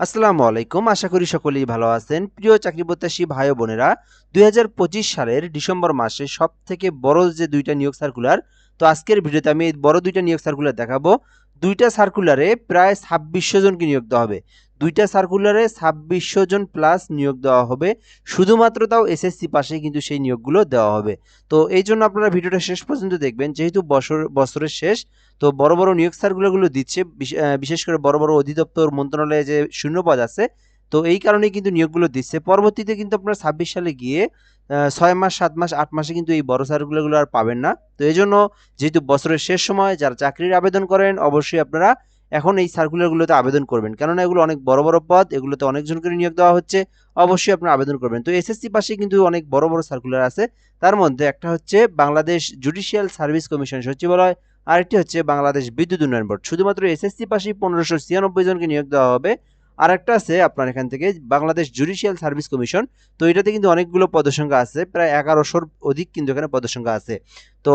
আসসালামু আলাইকুম। আশা করি সকলেই ভালো আছেন। প্রিয় চাকরি প্রত্যাশী ভাই বোনেরা, দুই হাজার পঁচিশ সালের ডিসেম্বর মাসে সব থেকে বড় যে দুইটা নিয়োগ সার্কুলার তো আজকের ভিডিওতে আমি বড় দুইটা নিয়োগ সার্কুলার দেখাবো। দুইটা সার্কুলারে প্রায় ছাব্বিশশো জনকে নিয়োগ দেওয়া হবে। দুইটা সার্কুলারে ছাব্বিশশো জন প্লাস নিয়োগ দেওয়া হবে। শুধুমাত্র তাও এসএসসি পাশে কিন্তু সেই নিয়োগগুলো দেওয়া হবে। তো এই জন্য আপনারা ভিডিওটা শেষ পর্যন্ত দেখবেন। যেহেতু বছর, বছরের শেষ, তো বড় বড় নিয়োগ সার্কুলারগুলো দিচ্ছে। বিশ- বিশেষ করে বড় বড় অধিদপ্তর, মন্ত্রণালয়ে যে শূন্যপদ আছে, তো এই কারণেই কিন্তু নিয়োগগুলো দিচ্ছে। পরবর্তীতে কিন্তু আপনারা ছাব্বিশ সালে গিয়ে ছয় মাস, সাত মাস, আট মাসে কিন্তু এই বড় সার্কুলারগুলো আর পাবেন না। তো এই জন্য যেহেতু বছরের শেষ সময় যারা চাকরির আবেদন করেন, অবশ্যই আপনারা এখন এই সার্কুলারগুলোতে আবেদন করবেন। কেননা এগুলো অনেক বড় বড় পদ, এগুলোতে অনেকজন করে নিয়োগ দেওয়া হচ্ছে, অবশ্যই আপনারা আবেদন করবেন। তো এসএসসি পাশে কিন্তু অনেক বড় বড় সার্কুলার আছে। তার মধ্যে একটা হচ্ছে বাংলাদেশ জুডিশিয়াল সার্ভিস কমিশন সচিবালয় আরেকটি হচ্ছে বাংলাদেশ বিদ্যুৎ উন্নয়ন বোর্ড। শুধুমাত্র এসএসসি পাশেই পনেরোশো ছিয়ানব্বই জনকে নিয়োগ দেওয়া হবে। আর একটা আছে আপনার এখান থেকে, বাংলাদেশ জুডিশিয়াল সার্ভিস কমিশন তো এটাতে কিন্তু অনেকগুলো পদসংখ্যা আছে, প্রায় এগারোশোর অধিক কিন্তু এখানে পদসংখ্যা আছে। তো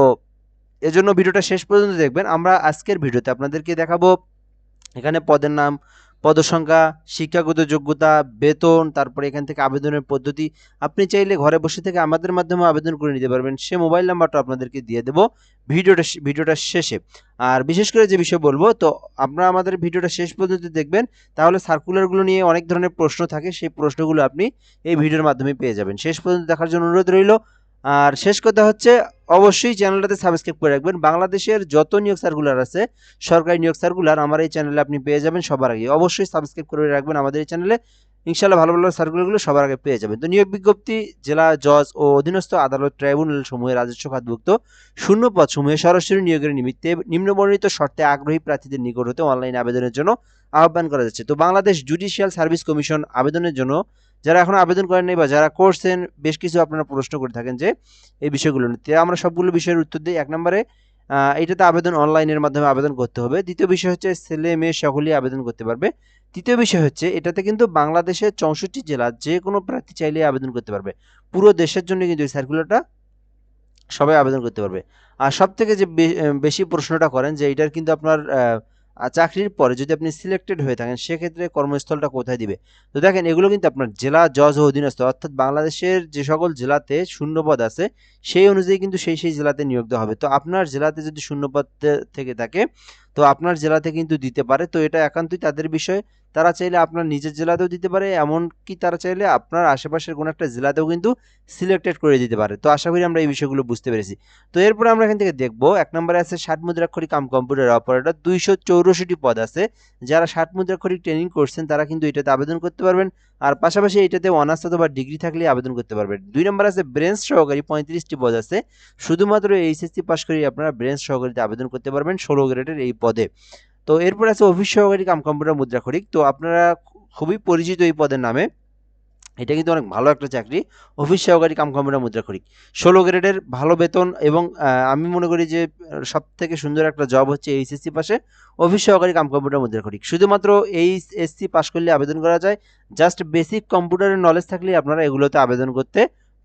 এজন্য ভিডিওটা শেষ পর্যন্ত দেখবেন। আমরা আজকের ভিডিওতে আপনাদেরকে দেখাবো এখানে পদের নাম পদসংখ্যা, শিক্ষাগত যোগ্যতা, বেতন, তারপরে এখান থেকে আবেদনের পদ্ধতি। আপনি চাইলে ঘরে বসে থেকে আমাদের মাধ্যমে আবেদন করে নিতে পারবেন। সে মোবাইল নাম্বারটা আপনাদেরকে দিয়ে দেবো ভিডিওটা ভিডিওটা শেষে। আর বিশেষ করে যে বিষয় বলব, তো আপনারা আমাদের ভিডিওটা শেষ পর্যন্ত দেখবেন। তাহলে সার্কুলারগুলো নিয়ে অনেক ধরনের প্রশ্ন থাকে। সেই প্রশ্নগুলো আপনি এই ভিডিওর মাধ্যমে পেয়ে যাবেন। শেষ পর্যন্ত দেখার জন্য অনুরোধ রইল। আর শেষ কথা হচ্ছে, অবশ্যই চ্যানেলটাতে সাবস্ক্রাইব করে রাখবেন। বাংলাদেশের যত নিয়োগ সার্কুলার আছে, সরকারি নিয়োগ সার্কুলার আমার এই চ্যানেলে আপনি পেয়ে যাবেন সবার আগে। অবশ্যই সাবস্ক্রাইব করে রাখবেন আমাদের এই চ্যানেলে ইনশাল্লাহ ভালো ভালো সার্কুলারগুলো সবার আগে পেয়ে যাবেন। তো নিয়োগ বিজ্ঞপ্তি, জেলা জজ ও অধীনস্থ আদালত ট্রাইব্যুনাল সমূহের রাজস্ব খাতভুক্ত শূন্য পদ সমূহে সরাসরি নিয়োগের নিমিত্তে নিম্নবর্ণিত শর্তে আগ্রহী প্রার্থীদের নিকট হতে অনলাইন আবেদনের জন্য আহ্বান করা যাচ্ছে। তো বাংলাদেশ জুডিশিয়াল সার্ভিস কমিশন আবেদনের জন্য যারা এখনও আবেদন করেন নাই বা যারা করছেন, বেশ কিছু আপনারা প্রশ্ন করে থাকেন যে এই বিষয়গুলো নিয়ে। আমরা সবগুলো বিষয়ের উত্তর দিই। এক নম্বরে এটাতে আবেদন অনলাইনের মাধ্যমে আবেদন করতে হবে। দ্বিতীয় বিষয় হচ্ছে ছেলে, মেয়ে সকলেই আবেদন করতে পারবে। তৃতীয় বিষয় হচ্ছে, এটাতে কিন্তু বাংলাদেশের চৌষট্টি জেলা যে কোনো প্রার্থী চাইলে আবেদন করতে পারবে। পুরো দেশের জন্য কিন্তু এই সার্কুলারটা সবাই আবেদন করতে পারবে। আর সব থেকে যে বেশি প্রশ্নটা করেন যে, এটার কিন্তু আপনার চাকরির পরে যদি আপনি সিলেক্টেড হয়ে থাকেন, সেক্ষেত্রে কর্মস্থলটা কোথায় দিবে? তো দেখেন, এগুলো কিন্তু আপনার জেলা জজ ও অধীনস্থ, অর্থাৎ বাংলাদেশের যে সকল জেলাতে শূন্যপদ আছে, সেই অনুযায়ী কিন্তু সেই সেই জেলাতে নিয়োগ দেওয়া হবে। তো আপনার জেলাতে যদি শূন্যপদ থেকে থাকে, তো আপনার জেলাতে কিন্তু দিতে পারে। তো এটা একান্তই তাদের বিষয়। তারা চাইলে আপনার নিজের জেলাতেও দিতে পারে, এমনকি তারা চাইলে আপনার আশেপাশের কোনো একটা জেলাতেও কিন্তু সিলেক্টেড করে দিতে পারে। তো আশা করি আমরা এই বিষয়গুলো বুঝতে পেরেছি। তো এরপরে আমরা এখান থেকে দেখব, এক নম্বরে আছে ষাট মুদ্রাক্ষরিক কাম কম্পিউটার অপারেটর, দুইশো চৌরাশিটি পদ আছে। যারা ষাট মুদ্রাক্ষরিক ট্রেনিং করছেন, তারা কিন্তু এটাতে আবেদন করতে পারবেন। আর পাশাপাশি এটাতে অনার্স অথবা ডিগ্রি থাকলে আবেদন করতে পারবেন। দুই নম্বর আছে ব্রেঞ্চ সহকারী, পঁয়ত্রিশটি পদ আছে। শুধুমাত্র এইচএসসি পাস করে আপনারা ব্রেঞ্চ সহকারীতে আবেদন করতে পারবেন ষোলো গ্রেডের এই পদে। তো এরপর আছে অফিস সহকারী কাম কম্পিউটার মুদ্রা মুদ্রাক্ষরিক তো আপনারা খুবই পরিচিত এই পদের নামে। এটা কিন্তু অনেক ভালো একটা চাকরি। অফিস সহকারী কাম কম্পিউটার মুদ্রা মুদ্রাক্ষরিক ষোলো গ্রেডের ভালো বেতন এবং আমি মনে করি যে সব থেকে সুন্দর একটা জব হচ্ছে এইচএসসি পাশে। অফিস সহকারী কাম কম্পিউটার মুদ্রাক্ষরিক শুধুমাত্র এইচএসসি পাশ করলে আবেদন করা যায়। জাস্ট বেসিক কম্পিউটারের নলেজ থাকলে আপনারা এগুলোতে আবেদন করতে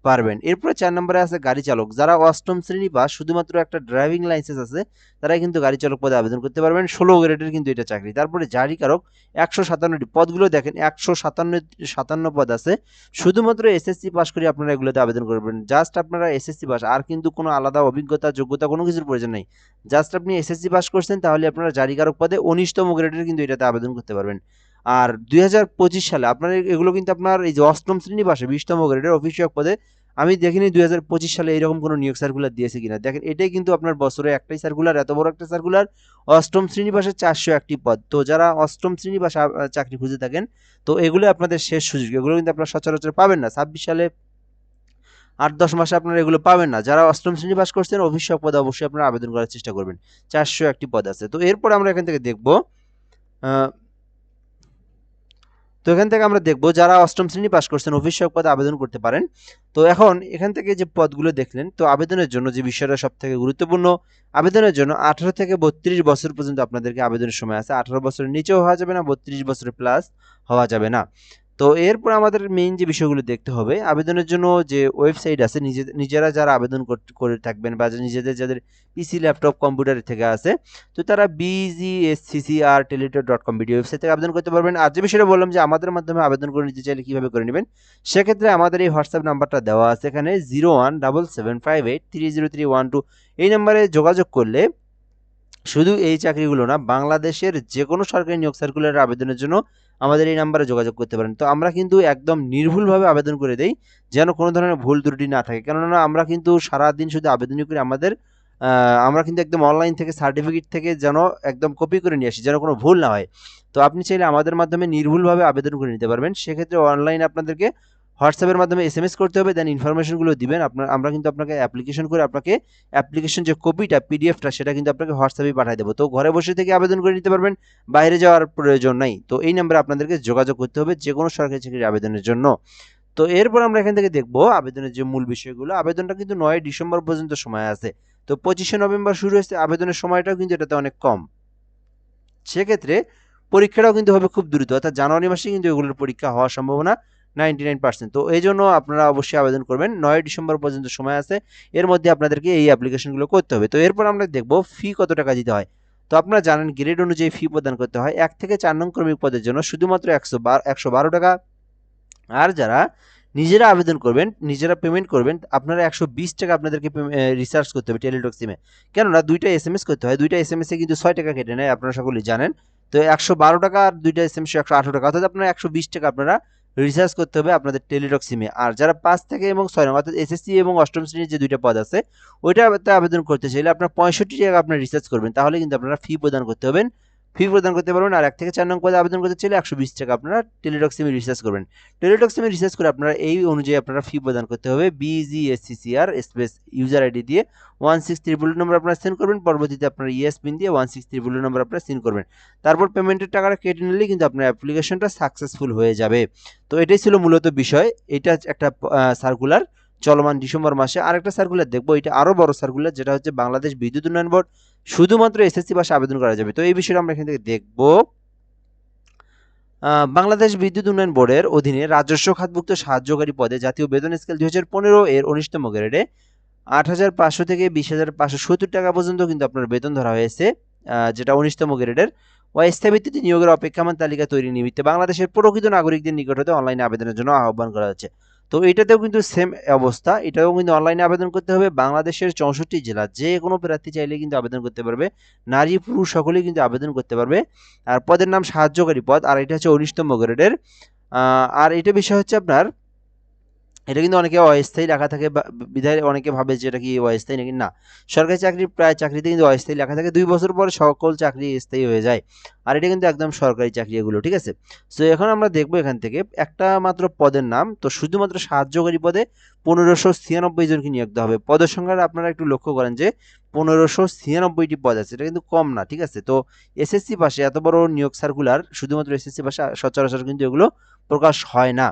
পারবেন। এরপরে চার নম্বরে আছে গাড়ি চালক। যারা অষ্টম শ্রেণি বা শুধুমাত্র একটা ড্রাইভিং লাইসেন্স আছে, তারাই কিন্তু গাড়ি চালক পদে আবেদন করতে পারবেন। ষোলো গ্রেডের কিন্তু এটা চাকরি। তারপরে জারিকারক একশো সাতান্নটি পদগুলো দেখেন, একশো সাতান্ন সাতান্ন পদ আছে। শুধুমাত্র এসএসসি পাস করে আপনারা এগুলোতে আবেদন করবেন। জাস্ট আপনারা এসএসসি পাস আর কিন্তু কোনো আলাদা অভিজ্ঞতা, যোগ্যতা কোনো কিছুর প্রয়োজন নেই। জাস্ট আপনি এসএসসি পাস করছেন, তাহলে আপনারা জারিকারক পদে উনিশতম গ্রেডের কিন্তু এটাতে আবেদন করতে পারবেন। আর দুই হাজার পঁচিশ সালে আপনার এগুলো কিন্তু আপনার এই যে অষ্টম শ্রেণি পাশে, বিশতম গ্রেডের অফিসিয়াক পদে, আমি দেখিনি দুই হাজার পঁচিশ সালে এরকম কোনো নিয়োগ সার্কুলার দিয়েছে কিনা। দেখেন, এটাই কিন্তু আপনার বছরে একটাই সার্কুলার এত বড় একটা সার্কুলার অষ্টম শ্রেণি পাশে চারশো একটি পদ। তো যারা অষ্টম শ্রেণি পাশে চাকরি খুঁজে থাকেন, তো এগুলো আপনাদের শেষ সুযোগ। এগুলো কিন্তু আপনারা সচরাচর পাবেন না। ছাব্বিশ সালে আট দশ মাসে আপনারা এগুলো পাবেন না। যারা অষ্টম শ্রেণি পাস করছেন অফিসক পদে অবশ্যই আপনারা আবেদন করার চেষ্টা করবেন। চারশো একটি পদ আছে। তো এরপর আমরা এখান থেকে দেখব তো এখান থেকে আমরা দেখব যারা অষ্টম শ্রেণি পাশ করছেন অফিস সব পদে আবেদন করতে পারেন। তো এখন এখান থেকে যে পদগুলো দেখলেন, তো আবেদনের জন্য যে বিষয়টা সব থেকে গুরুত্বপূর্ণ, আবেদনের জন্য আঠারো থেকে বত্রিশ বছর পর্যন্ত আপনাদেরকে আবেদনের সময় আছে। আঠারো বছরের নিচেও হওয়া যাবে না, বত্রিশ বছরের প্লাস হওয়া যাবে না। তো এরপর আমাদের মেইন যে বিষয়গুলো দেখতে হবে, আবেদনের জন্য যে ওয়েবসাইট আছে, নিজে, নিজেরা যারা আবেদন কর- থাকবেন বা নিজেদের, যাদের পিসি ল্যাপটপ কম্পিউটার থেকে আছে, তো তারা BGSCCR teletalk dot com video website থেকে আবেদন করতে পারবেন। আর যে বিষয়টা বললাম যে আমাদের মাধ্যমে আবেদন করে নিতে চাইলে কীভাবে করে নেবেন, সেক্ষেত্রে আমাদের এই হোয়াটসঅ্যাপ নাম্বারটা দেওয়া আছে এখানে zero one double seven five eight three zero three one two এই নাম্বারে যোগাযোগ করলে শুধু এই চাকরিগুলো না, বাংলাদেশের যে কোনো সরকারি নিয়োগ সার্কুলারের আবেদনের জন্য আমাদের এই নাম্বারে যোগাযোগ করতে পারেন। তো আমরা কিন্তু একদম নির্ভুলভাবে আবেদন করে দেই, যেন কোনো ধরনের ভুল ত্রুটি না থাকে। কেননা আমরা কিন্তু সারাদিন শুধু আবেদনই করি আমাদের আমরা কিন্তু একদম অনলাইন থেকে সার্টিফিকেট থেকে যেন একদম কপি করে নিয়ে আসি, যেন কোনো ভুল না হয়। তো আপনি চাইলে আমাদের মাধ্যমে নির্ভুলভাবে আবেদন করে নিতে পারবেন। সেক্ষেত্রে অনলাইন আপনাদেরকে হোয়াটসঅ্যাপের মাধ্যমে এস এম এস করতে হবে দেন ইনফরমেশনগুলো দিবেন। আপনার, আমরা কিন্তু আপনাকে অ্যাপ্লিকেশন করে আপনাকে অ্যাপ্লিকেশন যে কপিটা পিডিএফটা সেটা কিন্তু আপনাকে হোয়াটসঅ্যাপে পাঠিয়ে দেবো। তো ঘরে বসে থেকে আবেদন করে নিতে পারবেন, বাইরে যাওয়ার প্রয়োজন নাই। তো এই নাম্বারে আপনাদেরকে যোগাযোগ করতে হবে যে কোনো সরকারি চাকরির আবেদনের জন্য। তো এরপর আমরা এখান থেকে দেখব আবেদনের যে মূল বিষয়গুলো। আবেদনটা কিন্তু নয় ডিসেম্বর পর্যন্ত সময় আছে। তো পঁচিশে নভেম্বর শুরু হয়েছে, আবেদনের সময়টাও কিন্তু এটাতে অনেক কম। সেক্ষেত্রে পরীক্ষাটাও কিন্তু হবে খুব দ্রুত। অর্থাৎ জানুয়ারি মাসে কিন্তু এগুলোর পরীক্ষা হওয়ার সম্ভাবনা নাইনটি নাইন পার্সেন্ট। তো এই জন্য আপনারা অবশ্যই আবেদন করবেন। নয় ডিসেম্বর পর্যন্ত সময় আছে। এর মধ্যে আপনাদেরকে এই অ্যাপ্লিকেশনগুলো করতে হবে। তো এরপর আমরা দেখব ফি কত টাকা দিতে হয়। তো আপনারা জানেন গ্রেড অনুযায়ী ফি প্রদান করতে হয়। এক থেকে চার নং ক্রমিক পদের জন্য শুধুমাত্র একশো বার, একশো বারো টাকা। আর যারা নিজেরা আবেদন করবেন, নিজেরা পেমেন্ট করবেন, আপনারা একশো বিশ টাকা আপনাদেরকে রিচার্জ করতে হবে টেলিটক সিমে কেননা দুইটা এস এম এস করতে হয়। দুইটা এস এম এসে কিন্তু ছয় টাকা কেটে নেয়, আপনারা সকলেই জানেন। তো একশো বারো টাকা আর দুইটা এস এম এস একশো আঠারো টাকা। অর্থাৎ আপনারা একশো বিশ টাকা আপনারা রিচার্জ করতে হবে আপনাদের টেলিটক সিমে আর যারা পাঁচ থেকে এবং ছয় নম্বর, অর্থাৎ এসএসসি এবং অষ্টম শ্রেণির যে দুইটা পদ আছে, ওইটাতে আবেদন করতে চাইলে আপনার পঁয়ষট্টি টাকা আপনার রিসার্চ করবেন, তাহলে কিন্তু আপনারা ফি প্রদান করতে হবেন ফি প্রদান করতে পারবেন আর এক থেকে চার নং পদে আবেদন করতে চাইলে একশো বিশ টাকা আপনারা টেলিটক সিমে রিচার্জ করবেন। টেলিটক সিমে রিচার্জ করে আপনারা এই অনুযায়ী আপনারা ফি প্রদান করতে হবে BG BGSCCR space user ID দিয়ে ওয়ান সিক্স ত্রিপুল নম্বর আপনারা সেন্ড করবেন, পরবর্তীতে আপনার ইএস পিন দিয়ে ওয়ান সিক্স ত্রিপুল নম্বর আপনারা সেন্ড করবেন। তারপর পেমেন্টের টাকাটা কেটে নিলে কিন্তু আপনার অ্যাপ্লিকেশনটা সাকসেসফুল হয়ে যাবে। তো এটাই ছিল মূলত বিষয়। এটা একটা সার্কুলার চলমান ডিসেম্বর মাসে। আরেকটা সার্কুলার দেখব। এটা আরও বড় সার্কুলার যেটা হচ্ছে বাংলাদেশ বিদ্যুৎ উন্নয়ন বোর্ড। শুধুমাত্র এসএসসি ভাষা আবেদন করা যাবে। তো এই বিষয়টা আমরা এখান থেকে দেখব। বাংলাদেশ বিদ্যুৎ উন্নয়ন বোর্ডের অধীনে রাজস্ব খাতভুক্ত সাহায্যকারী পদে জাতীয় বেতন স্কেল দুই হাজার পনেরো এর উনিশতম গ্রেডে আট হাজার পাঁচশো থেকে বিশ হাজার পাঁচশো সত্তর টাকা পর্যন্ত কিন্তু আপনার বেতন ধরা হয়েছে যেটা উনিশতম গ্রেডের। অস্থায়ী ভিত্তিতে নিয়োগের অপেক্ষামান তালিকা তৈরি নিমিত্তে বাংলাদেশের প্রকৃত নাগরিকদের নিকট হতে অনলাইনে আবেদনের জন্য আহ্বান করা হচ্ছে। তো এটাতেও কিন্তু সেম অবস্থা। এটাও কিন্তু অনলাইনে আবেদন করতে হবে। বাংলাদেশের চৌষট্টি জেলা যে কোনো প্রার্থী চাইলে কিন্তু আবেদন করতে পারবে। নারী, পুরুষ সকলেই কিন্তু আবেদন করতে পারবে। আর পদের নাম সাহায্যকারী পদ, আর এটা হচ্ছে উনিশতম গ্রেডের। আর এটা বিষয় হচ্ছে আপনার, এটা কিন্তু অনেকে অস্থায়ী লেখা থাকে বিধায়, অনেকে ভাবে যে এটা কি অস্থায়ী নাকি না। সরকারি চাকরি, প্রায় চাকরিতে কিন্তু অস্থায়ী লেখা থাকে। দুই বছর পরে সকল চাকরি স্থায়ী হয়ে যায়। আর এটা কিন্তু একদম সরকারি চাকরি এগুলো ঠিক আছে? সো এখন আমরা দেখব এখান থেকে, একটা মাত্র পদের নাম, তো শুধুমাত্র সাহায্যকারী পদে পনেরোশো ছিয়ানব্বই জনকে নিয়োগ দেওয়া হবে। পদের সংখ্যাটা আপনারা একটু লক্ষ্য করেন যে, পনেরোশো ছিয়ানব্বইটি পদ আছে। এটা কিন্তু কম না, ঠিক আছে? তো এসএসসি পাশে এত বড় নিয়োগ সার্কুলার শুধুমাত্র এসএসসি পাশে সচরাচর কিন্তু এগুলো প্রকাশ হয় না।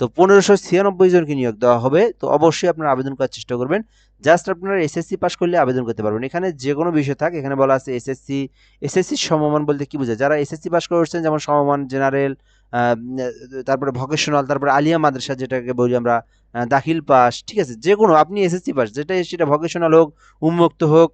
তো পনেরোশো ছিয়ানব্বই জনকে নিয়োগ দেওয়া হবে, তো অবশ্যই আপনারা আবেদন করার চেষ্টা করবেন। জাস্ট আপনারা এসএসসি পাস করলে আবেদন করতে পারবেন। এখানে যে কোনো বিষয় থাক, এখানে বলা আছে এসএসসি এসএসসি সমমান বলতে কি বোঝায়? যারা এসএসসি পাস করছেন, যেমন সমমান জেনারেল তারপরে ভকেশনাল তারপরে আলিয়া মাদ্রাসা যেটাকে বলি আমরা দাখিল পাস ঠিক আছে? যে কোনো আপনি এসএসসি পাস যেটা সেটা ভকেশনাল হোক, উন্মুক্ত হোক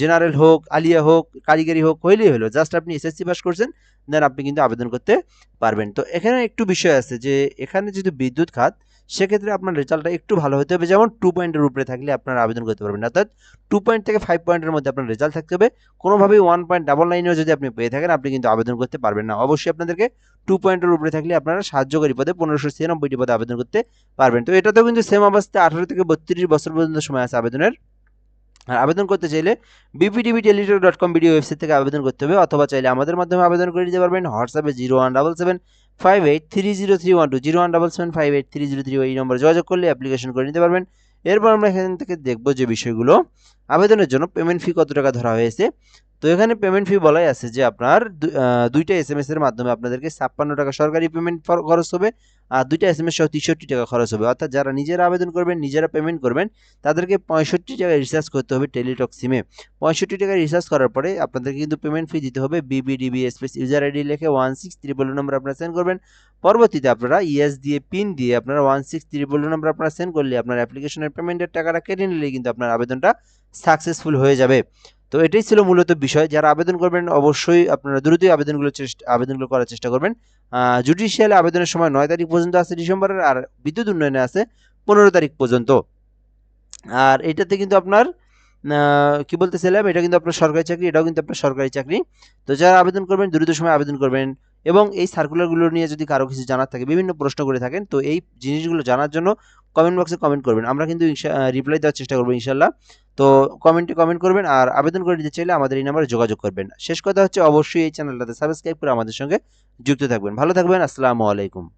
জেনারেল হোক, আলিয়া হোক, কারিগরি হোক, হইলেই হলো। জাস্ট আপনি এসএসসি পাস করছেন দেন আপনি কিন্তু আবেদন করতে পারবেন। তো এখানে একটু বিষয় আছে যে, এখানে যদি বিদ্যুৎ খাত সেক্ষেত্রে আপনার রেজাল্টটা একটু ভালো হতে হবে। যেমন টু পয়েন্টের উপরে থাকলে আপনারা আবেদন করতে পারবেন। অর্থাৎ টু পয়েন্ট থেকে ফাইভ পয়েন্টের মধ্যে আপনার রেজাল্ট থাকতে হবে। কোনোভাবেই ওয়ান পয়েন্ট ডাবল নাইনেও যদি আপনি পেয়ে থাকেন, আপনি কিন্তু আবেদন করতে পারবেন না। অবশ্যই আপনাদেরকে টু পয়েন্টের উপরে থাকলে আপনারা সাহায্যকারী পদে পনেরোশো ছিয়ানব্বইটি পদে আবেদন করতে পারবেন। তো এটাতেও কিন্তু সেম অবস্থায় আঠারো থেকে বত্রিশ বছর পর্যন্ত সময় আছে আবেদনের। আর আবেদন করতে চাইলে BPTV teletalk dot com video website থেকে আবেদন করতে হবে। অথবা চাইলে আমাদের মাধ্যমে আবেদন করে দিতে পারবেন। হোয়াটসঅ্যাপে zero one double seven five eight three zero three one two zero one double seven five eight three zero three এই নম্বরে যোগাযোগ করলে অ্যাপ্লিকেশন করে নিতে পারবেন। এরপর আমরা এখান থেকে দেখব যে বিষয়গুলো। আবেদনের জন্য পেমেন্ট ফি কত টাকা ধরা হয়েছে? তো এখানে পেমেন্ট ফি বলাই আছে যে আপনার দুইটা এস এম এস এর মাধ্যমে আপনাদেরকে ছাপ্পান্ন টাকা সরকারি পেমেন্ট খরচ হবে আর দুইটা এস এম এস সহ তেষট্টি টাকা খরচ হবে। অর্থাৎ যারা নিজেরা আবেদন করবেন, নিজেরা পেমেন্ট করবেন, তাদেরকে পঁয়ষট্টি টাকায় রিচার্জ করতে হবে টেলিটক সিমে পঁয়ষট্টি টাকায় রিচার্জ করার পরে আপনাদেরকে কিন্তু পেমেন্ট ফি দিতে হবে বিবিডিবি স্পেস ইউজার আইডি লিখে ওয়ান সিক্স ত্রিপল নম্বর আপনারা সেন্ড করবেন। পরবর্তীতে আপনারা ইএস দিয়ে পিন দিয়ে আপনারা ওয়ান সিক্স ত্রিপল নম্বর আপনারা সেন্ড করলে আপনার অ্যাপ্লিকেশনের পেমেন্টের টাকাটা কেটে নিলে কিন্তু আপনার আবেদনটা সাকসেসফুল হয়ে যাবে। তো এটাই ছিল মূলত বিষয়। যারা আবেদন করবেন, অবশ্যই আপনারা দ্রুতই আবেদনগুলো চেষ্টা আবেদনগুলো করার চেষ্টা করবেন। জুডিশিয়ালে আবেদনের সময় নয় তারিখ পর্যন্ত আছে ডিসেম্বরের আর বিদ্যুৎ উন্নয়নে আছে পনেরো তারিখ পর্যন্ত। আর এটাতে কিন্তু আপনার কি বলতেছিলাম? এটা কিন্তু আপনার সরকারি চাকরি, এটাও কিন্তু আপনার সরকারি চাকরি। তো যারা আবেদন করবেন, দ্রুত সময় আবেদন করবেন। এবং এই সার্কুলারগুলো নিয়ে যদি কারও কিছু জানার থাকে, বিভিন্ন প্রশ্ন করে থাকেন, তো এই জিনিসগুলো জানার জন্য কমেন্ট বক্সে কমেন্ট করবেন। আমরা কিন্তু রিপ্লাই দেওয়ার চেষ্টা করব ইনশাল্লাহ তো কমেন্টে কমেন্ট করবেন আর আবেদন করে দিতে চাইলে আমাদের এই নাম্বারে যোগাযোগ করবেন। শেষ কথা হচ্ছে অবশ্যই এই চ্যানেলটাতে সাবস্ক্রাইব করে আমাদের সঙ্গে যুক্ত থাকবেন। ভালো থাকবেন, আসসালামু আলাইকুম।